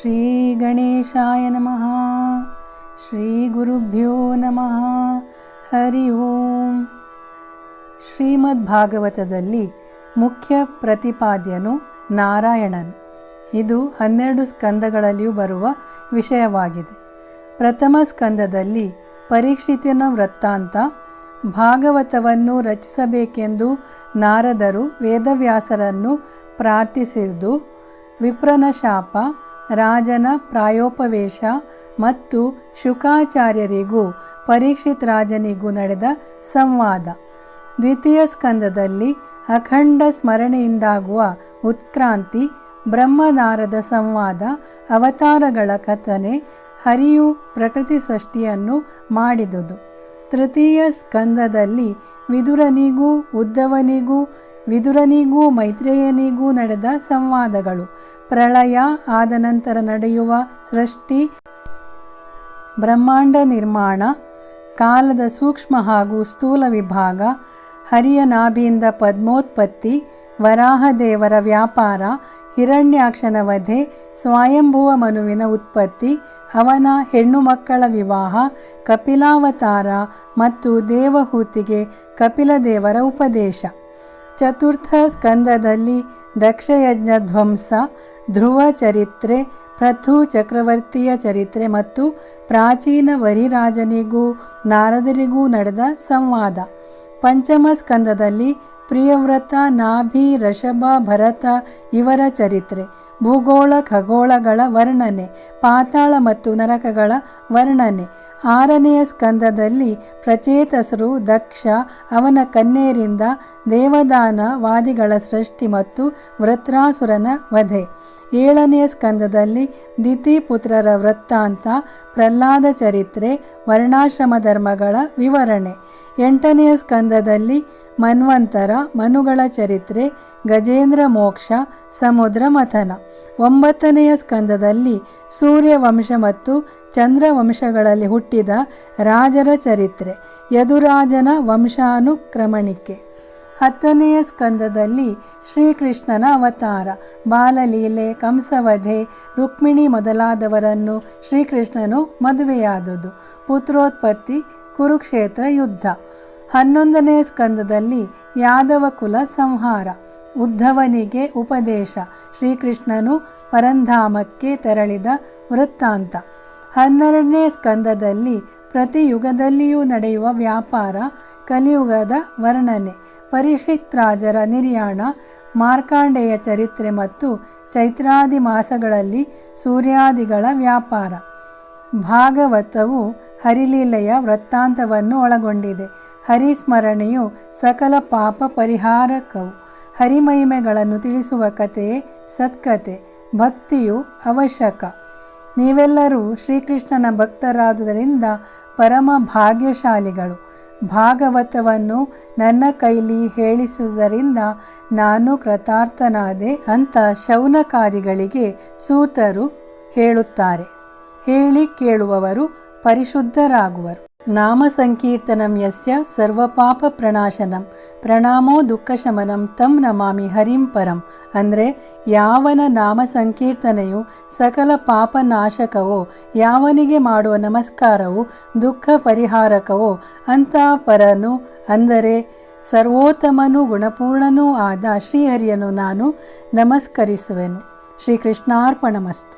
ಶ್ರೀ ಗಣೇಶಾಯ ನಮಃ. ಶ್ರೀ ಗುರುಭ್ಯೋ ನಮಃ. ಹರಿ ಓಂ. ಶ್ರೀಮದ್ ಭಾಗವತದಲ್ಲಿ ಮುಖ್ಯ ಪ್ರತಿಪಾದ್ಯನು ನಾರಾಯಣನ್. ಇದು ಹನ್ನೆರಡು ಸ್ಕಂದಗಳಲ್ಲಿಯೂ ಬರುವ ವಿಷಯವಾಗಿದೆ. ಪ್ರಥಮ ಸ್ಕಂದದಲ್ಲಿ ಪರೀಕ್ಷಿತನ ವೃತ್ತಾಂತ, ಭಾಗವತವನ್ನು ರಚಿಸಬೇಕೆಂದು ನಾರದರು ವೇದವ್ಯಾಸರನ್ನು ಪ್ರಾರ್ಥಿಸಿದ್ದು ವಿಪ್ರನ ಶಾಪ ರಾಜನ ಪ್ರಾಯೋಪವೇಶ ಮತ್ತು ಶುಕಾಚಾರ್ಯರಿಗೂ, ಪರೀಕ್ಷಿತ್ ರಾಜನಿಗೂ ನಡೆದ ಸಂವಾದ. ದ್ವಿತೀಯ ಸ್ಕಂದದಲ್ಲಿ ಅಖಂಡ ಸ್ಮರಣೆಯಿಂದಾಗುವ ಉತ್ಕ್ರಾಂತಿ, ಬ್ರಹ್ಮನಾರದ ಸಂವಾದ, ಅವತಾರಗಳ ಕಥನೆ, ಹರಿಯು ಪ್ರಕೃತಿ ಸೃಷ್ಟಿಯನ್ನು ಮಾಡಿದುದು. ತೃತೀಯ ಸ್ಕಂದದಲ್ಲಿ ವಿದುರನಿಗೂ, ಉದ್ದವನಿಗೂ ವಿದುರನಿಗೂ ಮೈತ್ರೇಯನಿಗೂ ನಡೆದ ಸಂವಾದಗಳು. ಪ್ರಳಯ, ಆದ ನಂತರ ನಡೆಯುವ ಸೃಷ್ಟಿ, ಬ್ರಹ್ಮಾಂಡ ನಿರ್ಮಾಣ, ಕಾಲದ ಸೂಕ್ಷ್ಮ ಹಾಗೂ ಸ್ಥೂಲ ವಿಭಾಗ, ಹರಿಯ ನಾಭಿಯಿಂದ ಪದ್ಮೋತ್ಪತ್ತಿ ವರಾಹದೇವರ ವ್ಯಾಪಾರ ಹಿರಣ್ಯಾಕ್ಷನ ವಧೆ ಸ್ವಯಂಭುವ ಮನುವಿನ ಉತ್ಪತ್ತಿ ಅವನ ಹೆಣ್ಣು ಮಕ್ಕಳ ವಿವಾಹ, ಕಪಿಲಾವತಾರ ಮತ್ತು ದೇವಹೂತಿಗೆ ಕಪಿಲದೇವರ ಉಪದೇಶ. ಚತುರ್ಥ ಸ್ಕಂದದಲ್ಲಿ ದಕ್ಷಯಜ್ಞ ಧ್ವಂಸ, ಧ್ರುವ ಚರಿತ್ರೆ ಪೃಥು ಚಕ್ರವರ್ತಿಯ ಚರಿತ್ರೆ ಮತ್ತು ಪ್ರಾಚೀನ ವರಿರಾಜನಿಗೂ ನಾರದರಿಗೂ ನಡೆದ ಸಂವಾದ. ಪಂಚಮ ಸ್ಕಂದದಲ್ಲಿ ಪ್ರಿಯವ್ರತ, ನಾಭಿ ರಷಭ ಭರತ ಇವರ ಚರಿತ್ರೆ. ಭೂಗೋಳ, ಖಗೋಳಗಳ ವರ್ಣನೆ, ಪಾತಾಳ ಮತ್ತು ನರಕಗಳ ವರ್ಣನೆ. ಆರನೆಯ ಸ್ಕಂದದಲ್ಲಿ ಪ್ರಚೇತಸರು, ದಕ್ಷ, ಅವನ ಕನ್ನೇರಿಂದ ದೇವದಾನ ವಾದಿಗಳ ಸೃಷ್ಟಿ ಮತ್ತು ವೃತ್ರಾಸುರನ ವಧೆ. ಏಳನೆಯ ಸ್ಕಂದದಲ್ಲಿ ದಿತಿಪುತ್ರರ ವೃತ್ತಾಂತ, ಪ್ರಹ್ಲಾದ ಚರಿತ್ರೆ ವರ್ಣಾಶ್ರಮ ಧರ್ಮಗಳ ವಿವರಣೆ. ಎಂಟನೆಯ ಸ್ಕಂದದಲ್ಲಿ ಮನ್ವಂತರ, ಮನುಗಳ ಚರಿತ್ರೆ, ಗಜೇಂದ್ರ ಮೋಕ್ಷ, ಸಮುದ್ರ ಮಥನ. ಒಂಬತ್ತನೆಯ ಸ್ಕಂದದಲ್ಲಿ ಸೂರ್ಯವಂಶ ಮತ್ತು ಚಂದ್ರವಂಶಗಳಲ್ಲಿ ಹುಟ್ಟಿದ ರಾಜರ ಚರಿತ್ರೆ, ಯದುರಾಜನ ವಂಶಾನುಕ್ರಮಣಿಕೆ. ಹತ್ತನೆಯ ಸ್ಕಂದದಲ್ಲಿ ಶ್ರೀಕೃಷ್ಣನ ಅವತಾರ, ಬಾಲಲೀಲೆ, ಕಂಸವಧೆ, ರುಕ್ಮಿಣಿ ಮೊದಲಾದವರನ್ನು ಶ್ರೀಕೃಷ್ಣನು ಮದುವೆಯಾದುದು. ಪುತ್ರೋತ್ಪತ್ತಿ, ಕುರುಕ್ಷೇತ್ರ ಯುದ್ಧ. ಹನ್ನೊಂದನೆಯ ಸ್ಕಂದದಲ್ಲಿ ಯಾದವ ಕುಲ ಸಂಹಾರ, ಉದ್ಧವನಿಗೆ ಉಪದೇಶ, ಶ್ರೀಕೃಷ್ಣನು ಪರಂಧಾಮಕ್ಕೆ ತೆರಳಿದ ವೃತ್ತಾಂತ. ಹನ್ನೆರಡನೇ ಸ್ಕಂದದಲ್ಲಿ ಪ್ರತಿ ಯುಗದಲ್ಲಿಯೂ ನಡೆಯುವ ವ್ಯಾಪಾರ, ಕಲಿಯುಗದ ವರ್ಣನೆ ಪರಿಷಿತ್ ರಾಜರ ನಿರ್ಯಾಣ, ಮಾರ್ಕಾಂಡೆಯ ಚರಿತ್ರೆ ಮತ್ತು ಚೈತ್ರಾದಿ ಮಾಸಗಳಲ್ಲಿ ಸೂರ್ಯಾದಿಗಳ ವ್ಯಾಪಾರ. ಭಾಗವತವು ಹರಿಲೀಲೆಯ ವೃತ್ತಾಂತವನ್ನು ಒಳಗೊಂಡಿದೆ. ಹರಿಸ್ಮರಣೆಯು ಸಕಲ ಪಾಪ ಪರಿಹಾರಕವು. ಹರಿಮಹಿಮೆಗಳನ್ನು ತಿಳಿಸುವ ಕಥೆಯೇ ಸತ್ಕತೆ ಭಕ್ತಿಯು ಅವಶ್ಯಕ. ನೀವೆಲ್ಲರೂ ಶ್ರೀಕೃಷ್ಣನ ಭಕ್ತರಾದುದರಿಂದ ಪರಮ ಭಾಗ್ಯಶಾಲಿಗಳು. ಭಾಗವತವನ್ನು ನನ್ನ ಕೈಲಿ ಹೇಳಿಸುವುದರಿಂದ ನಾನು ಕೃತಾರ್ಥನಾದೆ ಅಂತ ಶೌನಕಾದಿಗಳಿಗೆ ಸೂತರು ಹೇಳುತ್ತಾರೆ. ಹೇಳಿ ಕೇಳುವವರು ಪರಿಶುದ್ಧರಾಗುವರು. ನಾಮ ಸಂಕೀರ್ತನಂ ಯಸ್ಯ ಸರ್ವಪಾಪ ಪ್ರಣಾಶನಂ ಪ್ರಣಾಮೋ ದುಃಖಶಮನಂ ತಂ ನಮಾಮಿ ಹರಿಂ ಪರಂ. ಅಂದರೆ ಯಾವನ ನಾಮ ಸಂಕೀರ್ತನೆಯು ಸಕಲ ಪಾಪನಾಶಕವೋ, ಯಾವನಿಗೆ ಮಾಡುವ ನಮಸ್ಕಾರವು, ದುಃಖ ಪರಿಹಾರಕವೋ ಅಂತ ಪರನು ಅಂದರೆ ಸರ್ವೋತ್ತಮನೂ ಗುಣಪೂರ್ಣನೂ ಆದ ಶ್ರೀಹರಿಯನ್ನು ನಾನು ನಮಸ್ಕರಿಸುವೆನು. ಶ್ರೀಕೃಷ್ಣಾರ್ಪಣಮಸ್ತು.